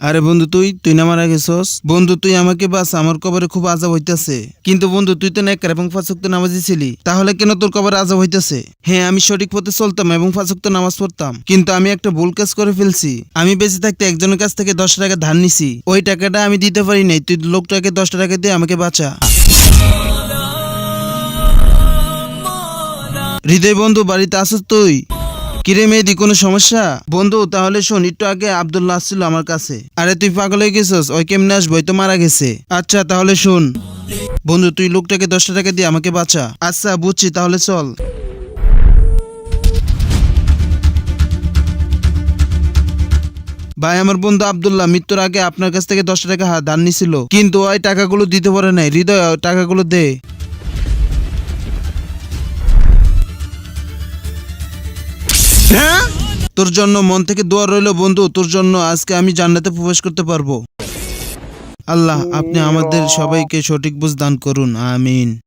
আরে বন্ধু, তুই তুই না মারা গেছস? বন্ধু, তুই আমাকে বাস আমার কবরে খুব আজাব হইতাছে। কিন্তু বন্ধু, তুই তো নেকর এবং ফাঁসক্ত নামাজি ছিলি। তাহলে কেন তোর কবরে আজাব হইতাছে? হ্যাঁ আমি সঠিক পথে চলতাম এবং ফাঁসক্ত নামাজ পড়তাম। কিন্তু আমি একটা ভুল কাজ করে ফেলছি। আমি বেঁচে থাকতে একজনের কাছ থেকে দশ টাকা ধার নিছি। ওই টাকাটা আমি দিতে পারি নাই। তুই লোকটাকে দশ টাকা দিয়ে আমাকে বাঁচা। হৃদয় বন্ধু, বাড়িতে আসস তুই? কিরে মেয়েদি, কোনো সমস্যা? বন্ধু, তাহলে শোন, একটু আগে আব্দুল্লাহ আসছিল আমার কাছে। আরে, তুই পাগল হয়ে গেছিস? ওই কেমনে আসব? তো মারা গেছে। আচ্ছা তাহলে শোন। বন্ধু, তুই লোকটাকে দশটা টাকা দিয়ে আমাকে বাঁচা। আচ্ছা বুঝছি, তাহলে চল। ভাই, আমার বন্ধু আবদুল্লাহ মৃত্যুর আগে আপনার কাছ থেকে দশটা টাকা ধার নিছিল। কিন্তু ওই টাকাগুলো দিতে পারে নাই। হৃদয় টাকাগুলো দে। তোর জন্য মন থেকে দোয়া রইল, বন্ধু। তোর জন্য আজকে আমি জান্নাতে প্রবেশ করতে পারব। আল্লাহ, আপনি আমাদের সবাইকে সঠিক বুঝ দান করুন। আমিন।